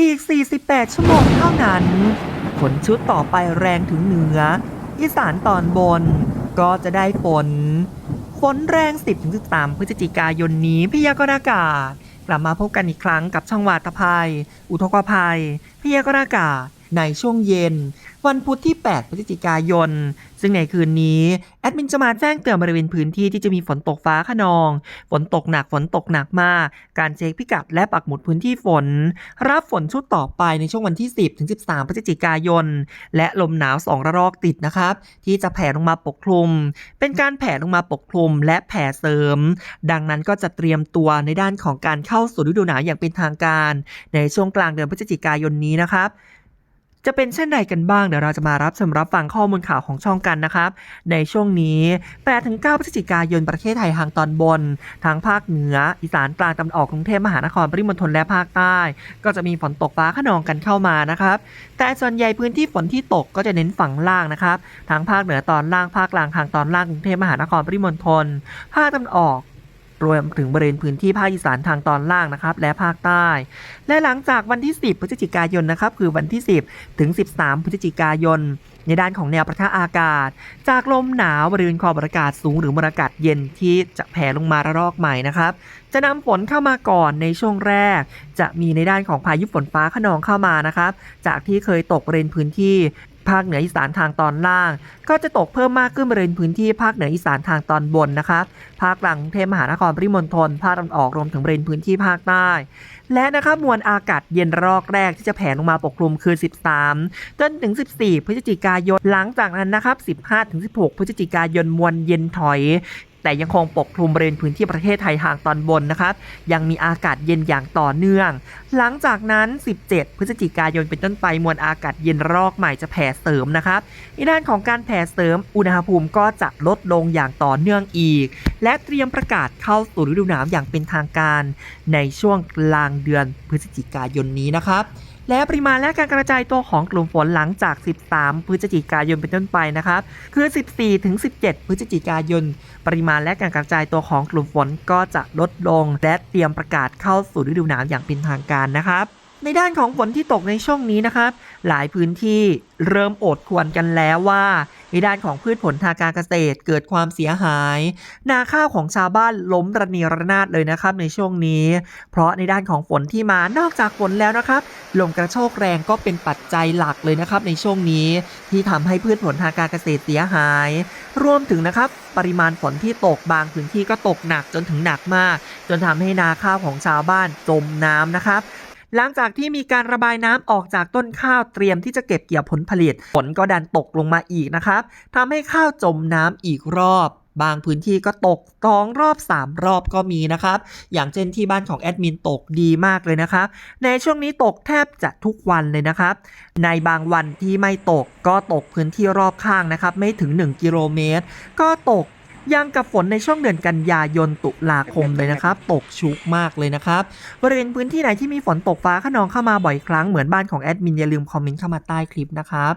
อีก 48 ชั่วโมงเท่านั้นฝนชุดต่อไปแรงถึงเหนือ อีสานตอนบน ก็จะได้ฝน ฝนแรง 10-13 พฤศจิกายนนี้พยากรณ์อากาศ กลับมาพบกันอีกครั้งกับช่องวาตภัย อุทกภัย พยากรณ์อากาศ ในช่วงเย็น วันพุธที่ 8 พฤศจิกายน ซึ่งในคืนนี้ แอดมินจะมาแจ้งเตือนบริเวณพื้นที่ที่จะมีฝนตกฟ้าขนอง ฝนตกหนักฝนตกหนักมาก การเช็คพิกัดและปักหมุดพื้นที่ฝน รับฝนชุดต่อไปในช่วงวันที่ 10ถึง13 พฤศจิกายน และลมหนาว 2 ระลอกติดนะครับ ที่จะแผ่ลงมาปกคลุม เป็นการแผ่ลงมาปกคลุมและแผ่เสริม ดังนั้นก็จะเตรียมตัวในด้านของการเข้าสู่ฤดูหนาวอย่างเป็นทางการ ในช่วงกลางเดือนพฤศจิกายนนี้นะครับ จะเป็นเช่นใดกันบ้างเดี๋ยวเราจะมารับชมรับฟังข้อมูลข่าวของช่องกันนะครับ ในช่วงนี้ 8-9 พฤศจิกายนประเทศไทยทางตอนบนทั้งภาคเหนือ อีสานกลางตะวันออกกรุงเทพมหานครปริมณฑลและภาคใต้ ก็จะมีฝนตกฟ้าขนองกันเข้ามานะครับ แต่ส่วนใหญ่พื้นที่ฝนที่ตกก็จะเน้นฝั่งล่างนะครับทั้งภาคเหนือตอนล่างภาคกลางทางตอนล่างกรุงเทพมหานครปริมณฑลภาคตะวันออก รวมถึงบริเวณพื้นที่ภาคอีสานทางตอนล่างนะครับและภาคใต้ และหลังจากวันที่ 10 พฤศจิกายนนะครับคือวันที่ 10 ถึง 13 พฤศจิกายน ในด้านของแนวประทะอากาศ จากลมหนาวบริเวณความกดอากาศสูงหรือมวลอากาศเย็นที่จะแผ่ลงมาระลอกใหม่นะครับจะนำฝนเข้ามาก่อนในช่วงแรก จะมีในด้านของพายุฝนฟ้าขนองเข้ามานะครับ จากที่เคยตกบริเวณพื้นที่ ภาคเหนืออีสานทางตอนล่าง ก็จะตกเพิ่มมากขึ้นบริเวณพื้นที่ภาคเหนืออีสานทางตอนบนนะคะภาคกลางกรุงเทพมหานครปริมณฑลภาคตะวันออกรวมถึงบริเวณพื้นที่ภาคใต้ และนะครับมวลอากาศเย็นรอกแรกที่จะแผ่ลงมาปกคลุมคือ 13 จนถึง 14 พฤศจิกายนหลังจากนั้นนะครับ 15 ถึง 16 พฤศจิกายนมวลเย็นถอย แต่ยังคงปกคลุมบริเวณพื้นที่ประเทศไทยทางตอนบนนะครับ ยังมีอากาศเย็นอย่างต่อเนื่อง หลังจากนั้น 17 พฤศจิกายนเป็นต้นไปมวลอากาศเย็นรอกใหม่จะแผ่เสริมนะครับในด้านของการแผ่เสริมอุณหภูมิก็จะลดลงอย่างต่อเนื่องอีก และเตรียมประกาศเข้าสู่ฤดูหนาวอย่างเป็นทางการ ในช่วงกลางเดือนพฤศจิกายนนี้นะครับ และปริมาณและการกระจายตัวของกลุ่มฝนหลังจาก 13 พฤศจิกายนเป็นต้นไปนะครับคือ 14 ถึง 17 พฤศจิกายน ปริมาณและการกระจายตัวของกลุ่มฝนก็จะลดลง และเตรียมประกาศเข้าสู่ฤดูหนาวอย่างเป็นทางการนะครับในด้านของฝนที่ตกในช่วงนี้นะครับ หลายพื้นที่เริ่มโอดควรกันแล้วว่า ในด้านของพืชผลทางการเกษตรเกิดความเสียหาย นาข้าวของชาวบ้านล้มระเนระนาดเลยนะครับในช่วงนี้ เพราะในด้านของฝนที่มานอกจากฝนแล้วนะครับลมกระโชกแรงก็เป็นปัจจัยหลักเลยนะครับในช่วงนี้ที่ทำให้พืชผลทางการเกษตรเสียหาย รวมถึงนะครับปริมาณฝนที่ตกบางพื้นที่ก็ตกหนักจนถึงหนักมาก จนทำให้นาข้าวของชาวบ้านจมน้ำนะครับ หลังจากที่มีการระบายน้ำออกจากต้นข้าวเตรียมที่จะเก็บเกี่ยวผลผลิต ฝนก็ดันตกลงมาอีกนะครับทำให้ข้าวจมน้ำอีกรอบ บางพื้นที่ก็ตกสองรอบ 3 รอบก็มีนะครับ อย่างเช่นที่บ้านของแอดมินตกดีมากเลยนะครับ ในช่วงนี้ตกแทบจะทุกวันเลยนะครับ ในบางวันที่ไม่ตกก็ตกพื้นที่รอบข้างนะครับ ไม่ถึง 1 กิโลเมตร ก็ตก ยังกับฝนในช่วงเดือนกันยายนตุลาคมเลยนะครับ ตกชุกมากเลยนะครับ บริเวณพื้นที่ไหนที่มีฝนตกฟ้าขนองเข้ามาบ่อยครั้งเหมือนบ้านของแอดมินอย่าลืมคอมเมนต์เข้ามาใต้คลิปนะครับ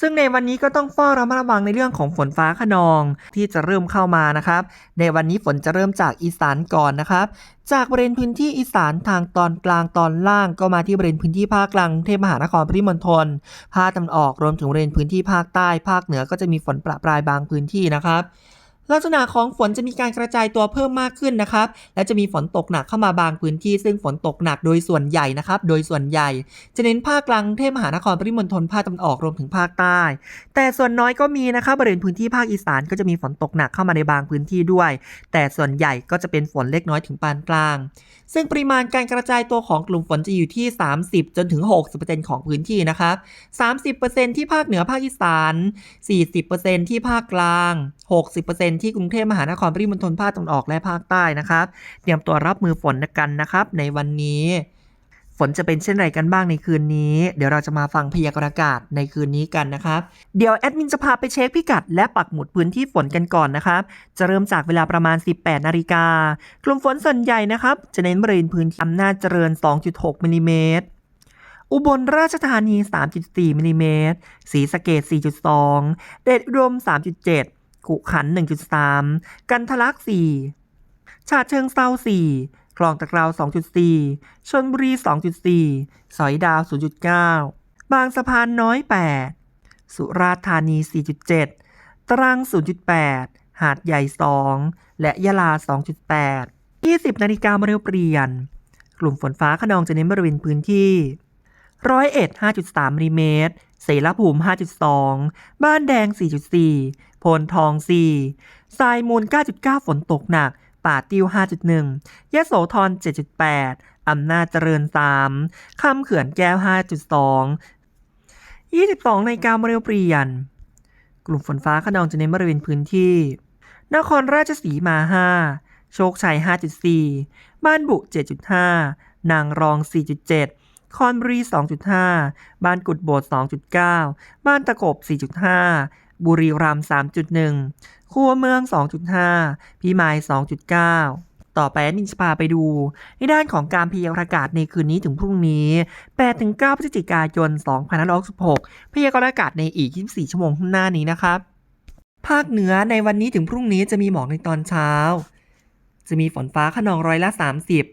ซึ่งในวันนี้ก็ต้องเฝ้าระมัดระวังในเรื่องของฝนฟ้าขนองที่จะเริ่มเข้ามานะครับ ในวันนี้ฝนจะเริ่มจากอีสานก่อนนะครับ จากบริเวณพื้นที่อีสานทางตอนกลางตอนล่างก็มาที่บริเวณพื้นที่ภาคกลางกรุงเทพมหานครปริมณฑลภาคตะวันออกรวมถึงบริเวณพื้นที่ภาคใต้ภาคเหนือก็จะมีฝนประปรายบางพื้นที่นะครับ ลักษณะของฝนจะมีการกระจายตัวเพิ่มมากขึ้นนะครับ และจะมีฝนตกหนักเข้ามาบางพื้นที่ ซึ่งฝนตกหนักโดยส่วนใหญ่นะครับ โดยส่วนใหญ่ จะเน้นภาคกลางเทพมหานครปริมณฑลภาคตะวันออกรวมถึงภาคใต้ แต่ส่วนน้อยก็มีนะครับบริเวณพื้นที่ภาคอีสานก็จะมีฝนตกหนักเข้ามาในบางพื้นที่ด้วย แต่ส่วนใหญ่ก็จะเป็นฝนเล็กน้อยถึงปานกลาง ซึ่งปริมาณการกระจายตัวของกลุ่มฝนจะอยู่ที่ 30 จนถึง 60%ของพื้นที่นะครับ 30%ที่ภาคเหนือภาคอีสาน 40%ที่ภาคกลาง 60%ที่กรุงเทพมหานครปริมณฑลภาคตะวันออกและภาคใต้นะครับ เตรียมตัวรับมือฝนกันนะครับ ในวันนี้ฝนจะเป็นเช่นไรกันบ้างในคืนนี้ เดี๋ยวเราจะมาฟังพยากรณ์อากาศในคืนนี้กันนะครับ เดี๋ยวแอดมินจะพาไปเช็คพิกัด และปักหมุดพื้นที่ฝนกันก่อนนะครับ จะเริ่มจากเวลาประมาณ 18 นาฬิกากลุ่มฝนส่วนใหญ่นะครับ จะเน้นบริเวณพื้นที่อำนาจเจริญ 2.6มิลลิเมตร อุบลราชธานี 3.4มิลลิเมตรศรีสะเกด4.2 เดชอุดม 3.7 ขุขัน 1.3 กันทะลัก4ชาเชิงเซา4 คลองตะกราว 2.4 ชนบุรี 2.4 สอยดาว 0.9 บางสะพานน้อย 8 สุราษฎร์ธานี 4.7 ตรัง 0.8 หาดใหญ่ 2 และยะลา 2.8 20 นาฬิกามาเร็วเปลี่ยน กลุ่มฝนฟ้าขนองจะเน้นบริเวณพื้นที่ร้อยเอ็ด5.3มิลลิเมตร เสรภูมิ5.2บ้านแดง4.4โพนทอง4ทรายมูล 9.9 ฝนตกหนัก ป่าติว5.1 ยะโสธร 7.8 อำนาจเจริญ 3 คำเขื่อนแก้ว 5.2 22 ในกามาเร็วเปลี่ยน กลุ่มฝนฟ้าขนองจะเน้นบริเวณพื้นที่ นครราชสีมา 5 โชคชัย 5.4 บ้านบุ 7.5 นางรอง 4.7คอนบุรี 2.5 บ้านกุดโบด 2.9 บ้านตะกบ 4.5 บุรีรัมย์3.1คัวเมือง 2.5 พี่มาย2.9ต่อไปนินจะพาไปดู ในด้านของการพยากรณ์อากาศในคืนนี้ถึงพรุ่งนี้ 8-9 พฤศจิกายน 2566 พยากรณ์อากาศในอีก 24 ชั่วโมงข้างหน้านี้นะครับ ภาคเหนือในวันนี้ถึงพรุ่งนี้จะมีหมอกในตอนเช้า จะมีฝนฟ้าขนองร้อยละ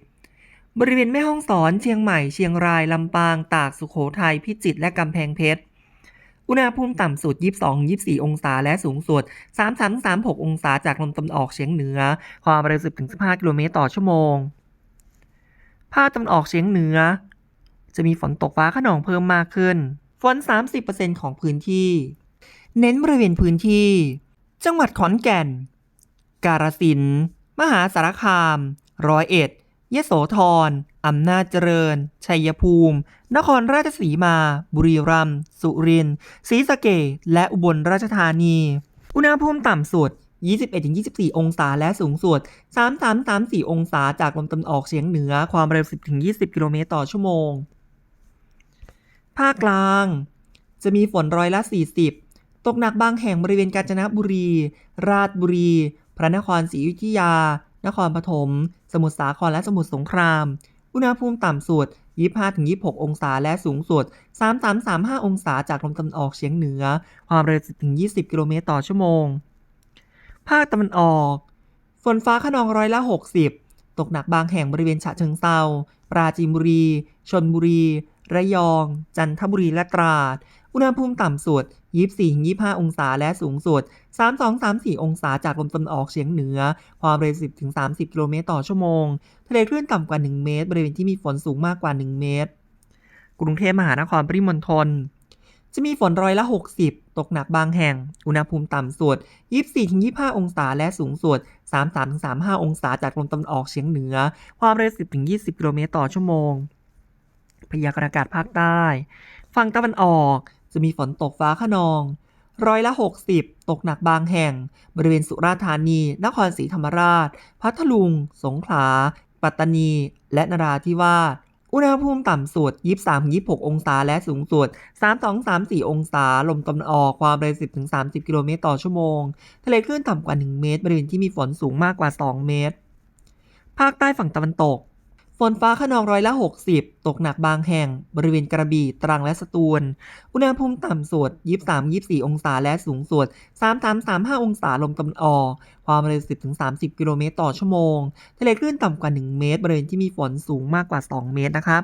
30 บริเวณแม่ฮ่องสอน เชียงใหม่ เชียงราย ลำปาง ตาก สุโขทัย พิจิตร และกำแพงเพชร อุณหภูมิต่ำสุด 22-24 องศา และสูงสุด 33-36 องศาจากลมตะวันออกเฉียงเหนือ ความเร็ว 10-15 กิโลเมตรต่อชั่วโมง ภาคตะวันออกเฉียงเหนือ จะมีฝนตกฟ้าขนองเพิ่มมากขึ้น ฝน 30%ของพื้นที่ เน้นบริเวณพื้นที่ จังหวัดขอนแก่น กาฬสินธุ์ มหาสารคาม ร้อยเอ็ดยโสธร อำนาจเจริญ ชัยภูมิ นครราชสีมา บุรีรัมย์ สุรินทร์ ศรีสะเกษและอุบลราชธานี อุณหภูมิต่ำสุด 21-24 องศาและสูงสุด 33-34 องศาจากลมตะวันออกเฉียงเหนือ ความเร็ว 10-20 กิโลเมตรต่อชั่วโมง ภาคกลาง จะมีฝนร้อยละ 40 ตกหนักบางแห่งบริเวณกาญจนบุรี ราชบุรี พระนครศรีอยุธยา นครปฐม สมุทรสาครและสมุทรสงคราม อุณหภูมิต่ำสุด 25-26 องศา และสูงสุด 33-35 องศา จากลมตะวันออกเฉียงเหนือ ความเร็ว 10-20 กิโลเมตรต่อชั่วโมง ภาคตะวันออก ฝนฟ้าขนองร้อยละ 60 ตกหนักบางแห่งบริเวณฉะเชิงเซาปราจีนบุรี ชนบุรี ระยอง จันทบุรี และตราด อุณหภูมิต่ำสุด 24-25 องศา และสูงสุด 32-34 องศาจากลมตะวันออกเฉียงเหนือ ความเร็ว 10-30 กิโลเมตรต่อชั่วโมง ทะเลคลื่นต่ำกว่า 1 เมตร บริเวณที่มีฝนสูงมากกว่า 1 เมตร กรุงเทพมหานครปริมณฑลจะมีฝนร้อยละ 60 ตกหนักบางแห่ง อุณหภูมิต่ำสุด 24-25 องศา และสูงสุด 33-35 องศาจากลมตะวันออกเฉียงเหนือ ความเร็ว 10-20 กิโลเมตรต่อชั่วโมง พยากรณ์อากาศภาคใต้ ฝั่งตะวันออก จะมีฝนตกฟ้าขนอง ร้อยละ 60 ตกหนักบางแห่ง บริเวณสุราษฎร์ธานี นครศรีธรรมราช พัทลุง สงขลา ปัตตานี และนราธิวาสอุณหภูมิต่ำสุด 23-26 องศา และสูงสุด 32-34 องศา ลมตะวันออก ความเร็ว 10-30 กิโลเมตรต่อชั่วโมง ทะเลคลื่นต่ำกว่า 1 เมตร บริเวณที่มีฝนสูงมากกว่า 2 เมตร ภาคใต้ฝั่งตะวันตก ฝนฟ้าขนองร้อยละ 60 ตกหนักบางแห่ง บริเวณกระบี่ ตรังและสตูล อุณหภูมิต่ำสุด 23-24 องศาและสูงสุด 33-35 องศาลมตะวันออก ความเร็ว 10-30 กิโลเมตรต่อชั่วโมง ทะเลคลื่นต่ำกว่า 1 เมตร บริเวณที่มีฝนสูงมากกว่า 2 เมตรนะครับ